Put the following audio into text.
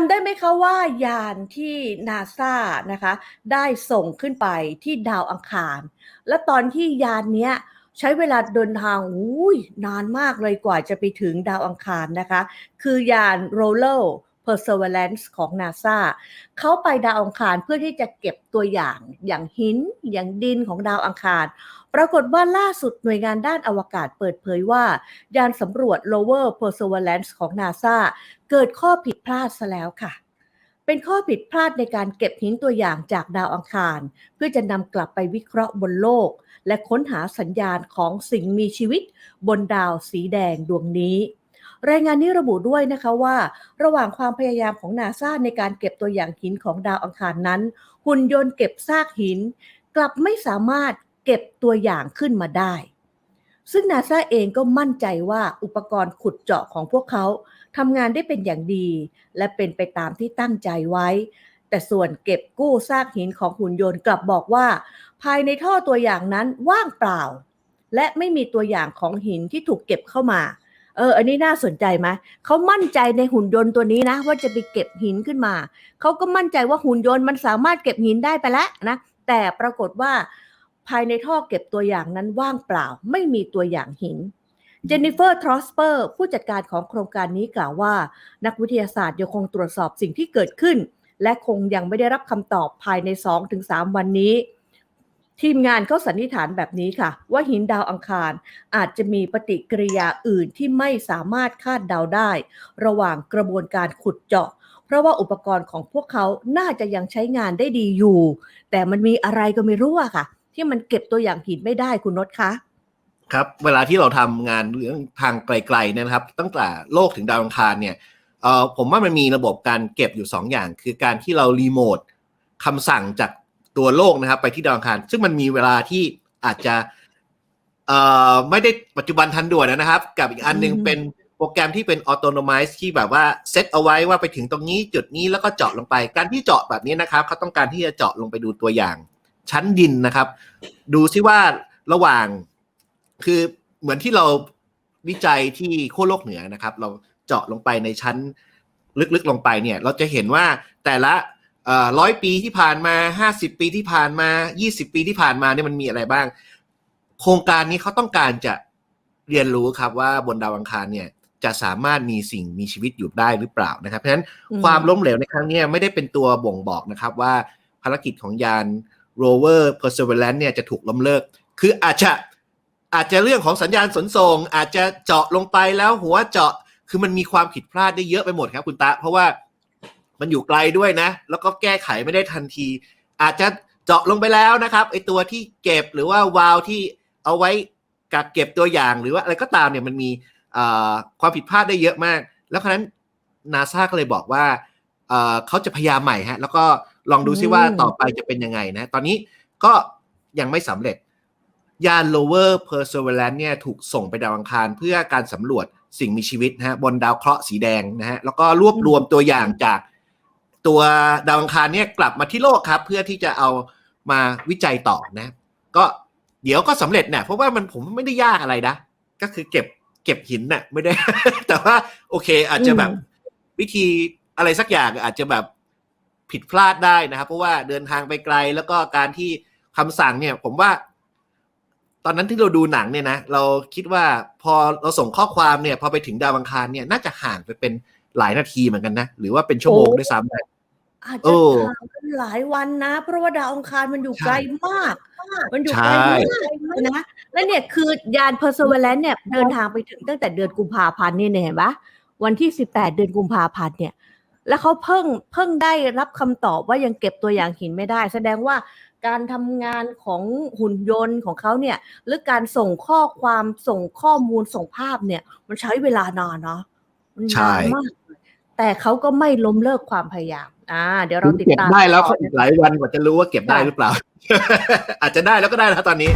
ำได้ไหมคะว่ายานที่นาซานะคะ ได้ส่งขึ้นไปที่ดาวอังคาร และตอนที่ยานเนี้ยใช้เวลาเดินทางอุ้ยนานมากเลยกว่าจะไปถึงดาวอังคารนะคะ คือยานโรล้อ Perseverance ของ NASA เขาไปดาวอังคารเพื่อที่จะเก็บตัวอย่างอย่างหิน อย่างดินของดาวอังคาร ปรากฏว่าล่าสุดหน่วยงานด้านอวกาศเปิดเผยว่า ยานสำรวจ Rover Perseverance ของ NASA เกิดข้อผิดพลาดซะแล้วค่ะเป็นข้อผิดพลาดในการเก็บหินตัวอย่างจากดาวอังคาร เพื่อจะนำกลับไปวิเคราะห์บนโลก และค้นหาสัญญาณของสิ่งมีชีวิต บนดาวสีแดงดวงนี้ รายงานนี้ระบุด้วยนะคะว่า ระหว่างความพยายามของนาซาในการเก็บตัวอย่างหินของดาวอังคารนั้น หุ่นยนต์เก็บซากหิน กลับไม่สามารถเก็บตัวอย่างขึ้นมาได้ ซึ่งนาซาเองก็มั่นใจว่าอุปกรณ์ขุดเจาะของพวกเขาทำงานได้เป็นอย่างดี และเป็นไปตามที่ตั้งใจไว้ แต่ส่วนเก็บกู้ซากหินของหุ่นยนต์กลับบอกว่า ภายในท่อตัวอย่างนั้นว่างเปล่า และไม่มีตัวอย่างของหินที่ถูกเก็บเข้ามา เออ อันนี้น่าสนใจไหมเขามั่นใจในหุ่นยนต์ตัวนี้นะ ว่าจะไปเก็บหินขึ้นมา เขาก็มั่นใจว่าหุ่นยนต์มันสามารถเก็บหินได้ไปแล้วนะ แต่ปรากฏว่าภายในท่อเก็บตัวอย่างนั้นว่างเปล่า ไม่มีตัวอย่างหิน เจนนิเฟอร์ทรอสเปอร์ผู้จัดการของโครงการนี้กล่าวว่า นักวิทยาศาสตร์ยังคงตรวจสอบสิ่งที่เกิดขึ้น และคงยังไม่ได้รับคำตอบภายใน 2-3 วันนี้ ทีมงานเขาสันนิษฐานแบบนี้ค่ะ ว่าหินดาวอังคารอาจจะมีปฏิกิริยาอื่นที่ไม่สามารถคาดเดาได้ ระหว่างกระบวนการขุดเจาะ เพราะว่าอุปกรณ์ของพวกเขาน่าจะยังใช้งานได้ดีอยู่ แต่มันมีอะไรก็ไม่รู้อะค่ะ ที่มันเก็บตัวอย่างหินไม่ได้คุณนศคะครับเวลาที่เราทำงานเรื่องทางไกลๆเนยนะครับ ตั้งแต่โลกถึงดาวอังคารเนี่ยเออผมว่ามันมีระบบการเก็บอยู่ 2ออย่าง คือการที่เรารีโมทคำสั่งจาก ตัวโลกนะครับ ไปที่ดาวอังคาร ซึ่งมันมีเวลาที่อาจจะเอ่อไม่ได้ปัจจุบันทันด่วนนะครับ กับอีกอันหนึงอืมเป็นโปรแกรมที่เป็นออโต o นมั z e ที่แบบว่าเซตเอาไว้ว่าไปถึงตรงนี้จุดนี้แล้วก็เจาะลงไป การที่เจาะแบบนี้นะครับเขาต้องการที่จะเจาะลงไปดูตัวอย่าง ชั้นดินนะครับ ดูซิว่าระหว่างคือเหมือนที่เราวิจัยที่ขั้วโลกเหนือนะครับ เราเจาะลงไปในชั้นลึกๆลงไปเนี่ย เราจะเห็นว่าแต่ละ ร้อยปีที่ผ่านมาห้าสิบปีที่ผ่านมายี่สิบปีที่ผ่านมาเนี่ยมันมีอะไรบ้าง โครงการนี้เขาต้องการจะเรียนรู้ครับว่าบนดาวอังคารเนี่ยจะสามารถมีสิ่งมีชีวิตอยู่ได้หรือเปล่านะครับ เพราะฉะนั้นอืมความล้มเหลวในครั้งเนี้ยไม่ได้เป็นตัวบ่งบอกนะครับว่าภารกิจของยาน rover perseverance เนี่ยจะถูกล้มเลิก คืออาจจะอาจจะเรื่องของสัญญาณขนส่ง อาจจะเจาะลงไปแล้วหัวเจาะคือมันมีความผิดพลาดได้เยอะไปหมดครับคุณตาเพราะว่า มันอยู่ไกลด้วยนะ แล้วก็แก้ไขไม่ได้ทันที อาจจะเจาะลงไปแล้วนะครับไอตัวที่เก็บหรือว่าวาล์วที่เอาไว้กักเก็บตัวอย่างหรือว่าอะไรก็ตามเนี่ยมันมีความผิดพลาดได้เยอะมาก แล้วครั้นั้นนาซาก็เลยบอกว่าเอ่อเขาจะพยายามใหม่ฮะแล้วก็ลองดูซิว่าต่อไปจะเป็นยังไงนะ ตอนนี้ก็ยังไม่สำเร็จ ยาน Lower Perseverance เนี่ยถูกส่งไปดาวอังคารเพื่อการสำรวจสิ่งมีชีวิตนะฮะบนดาวเคราะห์สีแดงนะฮะแล้วก็รวบรวมตัวอย่างจาก ตัวดาวอังคารเนี่ยกลับมาที่โลกครับ เพื่อที่จะเอามาวิจัยต่อนะ ก็เดี๋ยวก็สำเร็จเนี่ยเพราะว่ามันผมไม่ได้ยากอะไรนะ ก็คือเก็บเก็บหินน่ะไม่ได้ แต่ว่าโอเค อาจจะแบบอืมวิธีอะไรสักอย่างอาจจะแบบผิดพลาดได้นะครับ เพราะว่าเดินทางไปไกลแล้วก็การที่คำสั่งเนี่ย ผมว่า ตอนนั้นที่เราดูหนังเนี่ยนะเราคิดว่าพอเราส่งข้อความเนี่ย พอไปถึงดาวอังคารเนี่ย น่าจะห่างไปเป็นหลายนาทีเหมือนกันนะ หรือว่าเป็นชั่วโมงด้วยซ้ำนะ อาจเอจะอ ห่างกันหลายวันนะ เพราะว่าดาวอังคารมันอยู่ใช่ ไกลมาก มันอยู่ใช่ไกลมากนะ และเนี่ยคือยาน Perseverance เนี่ยเดินทางไปถึงตั้งแต่เดือนกุมภาพันธ์เนี่ยเห็นปะวันที่ 18 เดือนกุมภาพันธ์เนี่ย แล้วเขาเพิ่งเพิ่งได้รับคำตอบว่ายังเก็บตัวอย่างหินไม่ได้ แสดงว่าการทำงานของหุ่นยนต์ของเขาเนี่ย หรือการส่งข้อความส่งข้อมูลส่งภาพเนี่ย มันใช้เวลานานเนาะมันใช่ นานมาก แต่เขาก็ไม่ล้มเลิกความพยายาม อ่า เดี๋ยวเราติดเก็บตามได้แล้วต่ก็ออีกหลายวันกว่าจะรู้ว่าเก็บได้หรือเปล่า อาจจะได้แล้วก็ได้แล้วตอนนี้